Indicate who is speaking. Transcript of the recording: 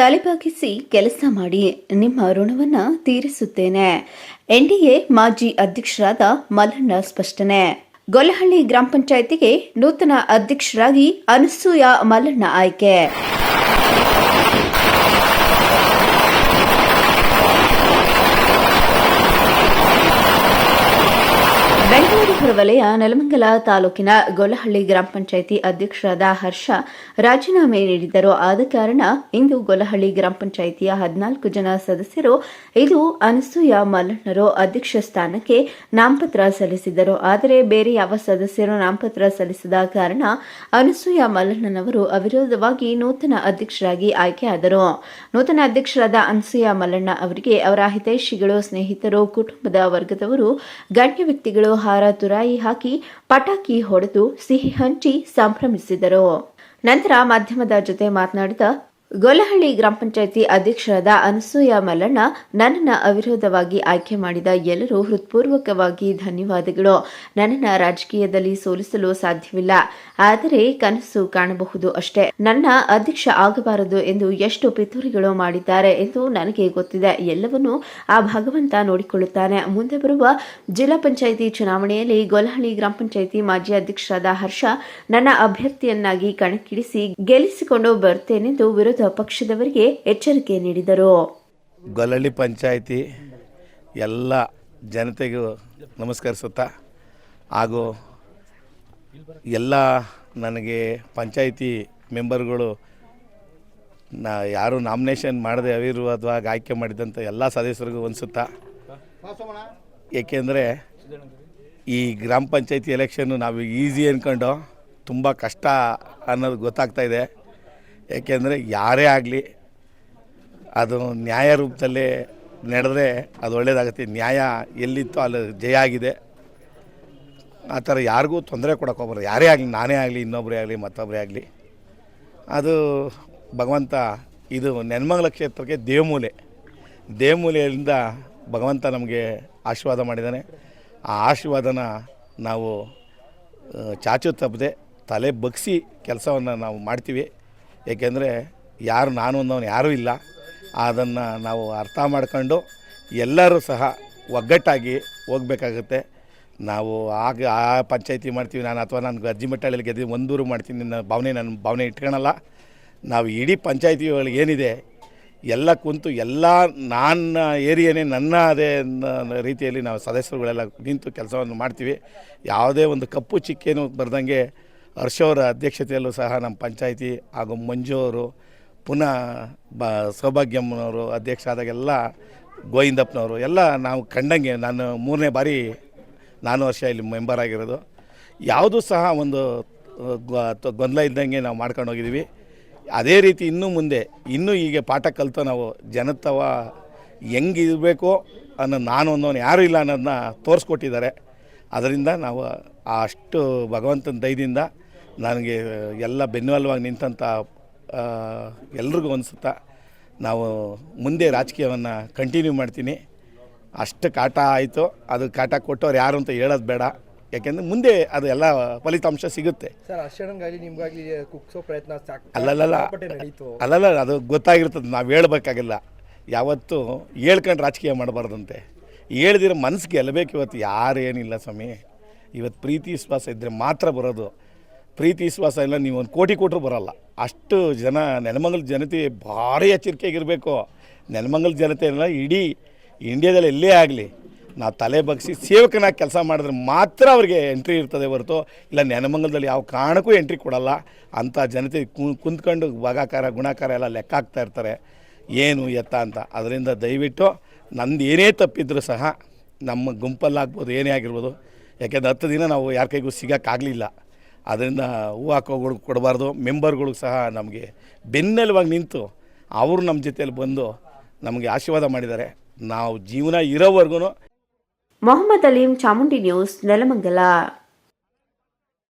Speaker 1: ತಲೆಬಾಗಿಸಿ ಕೆಲಸ ಮಾಡಿ ನಿಮ್ಮ ಋಣವನ್ನ ತೀರಿಸುತ್ತೇನೆ. ಎನ್ಡಿಎ ಮಾಜಿ ಅಧ್ಯಕ್ಷರಾದ ಮಲ್ಲಣ್ಣ ಸ್ಪಷ್ಟನೆ. ಗೊಲ್ಲಹಳ್ಳಿ ಗ್ರಾಮ ಪಂಚಾಯಿತಿಗೆ ನೂತನ ಅಧ್ಯಕ್ಷರಾಗಿ ಅನಸೂಯ ಮಲ್ಲಣ್ಣ ಆಯ್ಕೆ. ವಲಯ, ನೆಲಮಂಗಲ ತಾಲೂಕಿನ ಗೊಲ್ಲಹಳ್ಳಿ ಗ್ರಾಮ ಪಂಚಾಯಿತಿ ಅಧ್ಯಕ್ಷರಾದ ಹರ್ಷ ರಾಜೀನಾಮೆ ನೀಡಿದ್ದರು. ಆದ ಕಾರಣ ಇಂದು ಗೊಲಹಳ್ಳಿ ಗ್ರಾಮ ಪಂಚಾಯಿತಿಯ ಹದಿನಾಲ್ಕು ಜನ ಸದಸ್ಯರು, ಇದು ಅನಸೂಯ ಮಲ್ಲಣ್ಣರು ಅಧ್ಯಕ್ಷ ಸ್ಥಾನಕ್ಕೆ ನಾಮಪತ್ರ ಸಲ್ಲಿಸಿದ್ದರು. ಆದರೆ ಬೇರೆ ಯಾವ ಸದಸ್ಯರು ನಾಮಪತ್ರ ಸಲ್ಲಿಸದ ಕಾರಣ ಅನಸೂಯ ಮಲ್ಲಣ್ಣನವರು ಅವಿರೋಧವಾಗಿ ನೂತನ ಅಧ್ಯಕ್ಷರಾಗಿ ಆಯ್ಕೆಯಾದರು ನೂತನ ಅಧ್ಯಕ್ಷರಾದ ಅನಸೂಯ ಮಲ್ಲಣ್ಣ ಅವರಿಗೆ ಅವರ ಹಿತೈಷಿಗಳು, ಸ್ನೇಹಿತರು, ಕುಟುಂಬದ ವರ್ಗದವರು, ಗಣ್ಯ ವ್ಯಕ್ತಿಗಳು, ಹಾರ ಹಾಕಿ ಪಟಾಕಿ ಹೊಡೆದು ಸಿಹಿ ಹಂಚಿ ಸಂಭ್ರಮಿಸಿದರು. ನಂತರ ಮಾಧ್ಯಮದ ಜೊತೆ ಮಾತನಾಡಿದ ಗೊಲ್ಲಹಳ್ಳಿ ಗ್ರಾಮ ಪಂಚಾಯಿತಿ ಅಧ್ಯಕ್ಷರಾದ ಅನಸೂಯ ಮಲ್ಲಣ್ಣ ನನ್ನನ್ನು ಅವಿರೋಧವಾಗಿ ಆಯ್ಕೆ ಮಾಡಿದ ಎಲ್ಲರೂ ಹೃತ್ಪೂರ್ವಕವಾಗಿ ಧನ್ಯವಾದಗಳು. ನನ್ನನ್ನು ರಾಜಕೀಯದಲ್ಲಿ ಸೋಲಿಸಲು ಸಾಧ್ಯವಿಲ್ಲ. ಆದರೆ ಕನಸು ಕಾಣಬಹುದು ಅಷ್ಟೇ. ನನ್ನ ಅಧ್ಯಕ್ಷ ಆಗಬಾರದು ಎಂದು ಎಷ್ಟು ಪಿತೂರಿಗಳು ಮಾಡಿದ್ದಾರೆ ಎಂದು ನನಗೆ ಗೊತ್ತಿದೆ. ಎಲ್ಲವನ್ನೂ ಆ ಭಗವಂತ ನೋಡಿಕೊಳ್ಳುತ್ತಾನೆ. ಮುಂದೆ ಬರುವ ಜಿಲ್ಲಾ ಪಂಚಾಯಿತಿ ಚುನಾವಣೆಯಲ್ಲಿ ಗೊಲಹಳ್ಳಿ ಗ್ರಾಮ ಪಂಚಾಯಿತಿ ಮಾಜಿ ಅಧ್ಯಕ್ಷರಾದ ಹರ್ಷ ನನ್ನ ಅಭ್ಯರ್ಥಿಯನ್ನಾಗಿ ಕಣಕ್ಕಿಳಿಸಿ ಗೆಲ್ಲಿಸಿಕೊಂಡು ಬರುತ್ತೇನೆಂದು ವಿರೋಧ ಪಕ್ಷದವರಿಗೆ ಎಚ್ಚರಿಕೆ ನೀಡಿದರು.
Speaker 2: ಗೊಲ್ಲಳ್ಳಿ ಪಂಚಾಯಿತಿ ಎಲ್ಲ ಜನತೆಗೂ ನಮಸ್ಕರಿಸುತ್ತಾ ಹಾಗೂ ಎಲ್ಲ ನನಗೆ ಪಂಚಾಯಿತಿ ಮೆಂಬರ್ಗಳು ನಾ ಯಾರು ನಾಮಿನೇಷನ್ ಮಾಡದೆ ಅವಿರ್ವಾದವಾಗಿ ಆಯ್ಕೆ ಮಾಡಿದಂಥ ಎಲ್ಲ ಸದಸ್ಯರಿಗೂ ಅನಿಸುತ್ತಾ? ಏಕೆಂದರೆ ಈ ಗ್ರಾಮ ಪಂಚಾಯತಿ ಎಲೆಕ್ಷನ್ನು ನಾವು ಈಸಿ ಅಂದ್ಕೊಂಡು ತುಂಬ ಕಷ್ಟ ಅನ್ನೋದು ಗೊತ್ತಾಗ್ತಾ ಇದೆ. ಏಕೆಂದರೆ ಯಾರೇ ಆಗಲಿ ಅದು ನ್ಯಾಯ ರೂಪದಲ್ಲೇ ನಡೆದ್ರೆ ಅದು ಒಳ್ಳೆಯದಾಗುತ್ತೆ ನ್ಯಾಯ ಎಲ್ಲಿತ್ತೋ ಅಲ್ಲಿ ಜಯ ಆಗಿದೆ. ಆ ಥರ ಯಾರಿಗೂ ತೊಂದರೆ ಕೊಡೋಕೆ ಹೋಗ್ಬಾರ್ದು. ಯಾರೇ ಆಗಲಿ, ನಾನೇ ಆಗಲಿ ಇನ್ನೊಬ್ಬರೇ ಆಗಲಿ ಮತ್ತೊಬ್ಬರೇ ಆಗಲಿ. ಅದು ಭಗವಂತ, ಇದು ನೆನ್ಮಂಗಲ ಕ್ಷೇತ್ರಕ್ಕೆ ದೇವಮೂಲೆ. ದೇವಮೂಲೆಯಿಂದ ಭಗವಂತ ನಮಗೆ ಆಶೀರ್ವಾದ ಮಾಡಿದ್ದಾನೆ. ಆ ಆಶೀರ್ವಾದನ ನಾವು ಚಾಚು ತಪ್ಪದೆ ತಲೆ ಬಗ್ಸಿ ಕೆಲಸವನ್ನು ನಾವು ಮಾಡ್ತೀವಿ. ಏಕೆಂದರೆ ಯಾರು ನಾನು ಅನ್ನೋನು ಯಾರೂ ಇಲ್ಲ. ಅದನ್ನು ನಾವು ಅರ್ಥ ಮಾಡ್ಕೊಂಡು ಎಲ್ಲರೂ ಸಹ ಒಗ್ಗಟ್ಟಾಗಿ ಹೋಗಬೇಕಾಗುತ್ತೆ. ನಾವು ಆಗ ಆ ಪಂಚಾಯತಿ ಮಾಡ್ತೀವಿ ನಾನು ಅಥವಾ ನಾನು ಅರ್ಜಿ ಮಟ್ಟಳಲ್ಲಿ ಗೆದ್ದು ಒಂದೂರು ಮಾಡ್ತೀನಿ ನನ್ನ ಭಾವನೆ ನನ್ನ ಭಾವನೆ ಇಟ್ಕೊಳಲ್ಲ. ನಾವು ಇಡೀ ಪಂಚಾಯತಿಗಳಿಗೆ ಏನಿದೆ, ಎಲ್ಲ ಕುಂತು ಎಲ್ಲ ನನ್ನ ಏರಿಯಾನೇ ನನ್ನ ಅದೇ ರೀತಿಯಲ್ಲಿ ನಾವು ಸದಸ್ಯರುಗಳೆಲ್ಲ ನಿಂತು ಕೆಲಸವನ್ನು ಮಾಡ್ತೀವಿ. ಯಾವುದೇ ಒಂದು ಕಪ್ಪು ಚಿಕ್ಕೇನು ಬರ್ದಂಗೆ ಹರ್ಷವರ ಅಧ್ಯಕ್ಷತೆಯಲ್ಲೂ ಸಹ ನಮ್ಮ ಪಂಚಾಯಿತಿ ಹಾಗೂ ಮಂಜು ಅವರು ಪುನಃ ಬ ಸೌಭಾಗ್ಯಮ್ಮನವರು ಅಧ್ಯಕ್ಷ ಆದಾಗೆಲ್ಲ ಗೋವಿಂದಪ್ಪನವರು ಎಲ್ಲ ನಾವು ಕಂಡಂಗೆ ನಾನು ಮೂರನೇ ಬಾರಿ ನಾನು ವರ್ಷ ಇಲ್ಲಿ ಮೆಂಬರ್ ಆಗಿರೋದು. ಯಾವುದೂ ಸಹ ಒಂದು ಗೊಂದಲ ಇದ್ದಂಗೆ ನಾವು ಮಾಡ್ಕೊಂಡು ಹೋಗಿದ್ದೀವಿ. ಅದೇ ರೀತಿ ಇನ್ನೂ ಮುಂದೆ, ಇನ್ನೂ ಹೀಗೆ ಪಾಠ ಕಲಿತು ನಾವು ಜನತವ ಹೆಂಗಿರಬೇಕು ಅನ್ನೋ ನಾನು ಅನ್ನೋನು ಯಾರೂ ಇಲ್ಲ ಅನ್ನೋದನ್ನ ತೋರಿಸ್ಕೊಟ್ಟಿದ್ದಾರೆ. ಅದರಿಂದ ನಾವು ಅಷ್ಟು ಭಗವಂತನ ದಯದಿಂದ ನನಗೆ ಎಲ್ಲ ಬೆನ್ನುವಲ್ವಾಗಿ ನಿಂತಂಥ ಎಲ್ರಿಗೂ ಅನಿಸುತ್ತಾ ನಾವು ಮುಂದೆ ರಾಜಕೀಯವನ್ನು ಕಂಟಿನ್ಯೂ ಮಾಡ್ತೀನಿ. ಅಷ್ಟು ಕಾಟ ಆಯಿತು. ಅದು ಕಾಟ ಕೊಟ್ಟವ್ರು ಯಾರು ಅಂತ ಹೇಳೋದು ಬೇಡ. ಯಾಕೆಂದರೆ ಮುಂದೆ ಅದು ಎಲ್ಲ ಫಲಿತಾಂಶ ಸಿಗುತ್ತೆ. ಅಲ್ಲಲ್ಲ ಅಲ್ಲಲ್ಲ ಅದು ಗೊತ್ತಾಗಿರ್ತದೆ. ನಾವು ಹೇಳ್ಬೇಕಾಗಿಲ್ಲ. ಯಾವತ್ತೂ ಹೇಳ್ಕೊಂಡು ರಾಜಕೀಯ ಮಾಡಬಾರ್ದಂತೆ. ಹೇಳ್ದಿರೋ ಮನಸ್ಸು ಗೆಲ್ಲಬೇಕು ಇವತ್ತು ಯಾರೇನಿಲ್ಲ ಸ್ವಾಮಿ. ಇವತ್ತು ಪ್ರೀತಿ ವಿಶ್ವಾಸ ಇದ್ದರೆ ಮಾತ್ರ ಬರೋದು. ಪ್ರೀತಿ, ವಿಶ್ವಾಸ ಇಲ್ಲ ನೀವು ಒಂದು ಕೋಟಿ ಕೊಟ್ಟರು ಬರಲ್ಲ. ಅಷ್ಟು ಜನ, ನೆಲಮಂಗಲ ಜನತೆ ಭಾರಿ ಎಚ್ಚರಿಕೆಯಾಗಿರಬೇಕು ನೆಲಮಂಗಲ ಜನತೆ ಎಲ್ಲ ಇಡೀ ಇಂಡಿಯಾದಲ್ಲಿ ಎಲ್ಲೇ ಆಗಲಿ, ನಾವು ತಲೆ ಬಗ್ಸಿ ಸೇವಕನಾಗಿ ಕೆಲಸ ಮಾಡಿದ್ರೆ ಮಾತ್ರ ಅವ್ರಿಗೆ ಎಂಟ್ರಿ ಇರ್ತದೆ ಹೊರತು. ಇಲ್ಲ ನೆನಮಂಗಲದಲ್ಲಿ ಯಾವ ಕಾರಣಕ್ಕೂ ಎಂಟ್ರಿ ಕೊಡಲ್ಲ. ಅಂಥ ಜನತೆ ಕುಂತ್ಕೊಂಡು ಭಾಗಾಕಾರ, ಗುಣಾಕಾರ ಎಲ್ಲ ಲೆಕ್ಕ ಹಾಕ್ತಾ ಇರ್ತಾರೆ. ಏನು ಎತ್ತ ಅಂತ. ಅದರಿಂದ ದಯವಿಟ್ಟು ನಂದು ಏನೇ ತಪ್ಪಿದ್ರೂ ಸಹ ನಮ್ಮ ಗುಂಪಲ್ಲಾಗ್ಬೋದು, ಏನೇ ಆಗಿರ್ಬೋದು. ಯಾಕೆಂದ್ರೆ ಹತ್ತು ದಿನ ನಾವು ಯಾರ ಕೈಗೂ ಸಿಗೋಕ್ಕಾಗಲಿಲ್ಲ. ಅದರಿಂದ ಹೂ ಹಾಕೋಗಳು ಕೊಡಬಾರ್ದು. ಮೆಂಬರ್ಗಳು ಸಹ ನಮಗೆ ಬೆನ್ನೆಲುವಾಗಿ ನಿಂತು ಅವರು ನಮ್ಮ ಜೊತೆಯಲ್ಲಿ ಬಂದು ನಮಗೆ ಆಶೀರ್ವಾದ ಮಾಡಿದ್ದಾರೆ. ನಾವು ಜೀವನ ಇರೋವರೆಗೂ
Speaker 1: ಮೊಹಮ್ಮದ್ ಅಲೀಂ ಚಾಮುಂಡಿ ನ್ಯೂಸ್, ನೆಲಮಂಗಲ.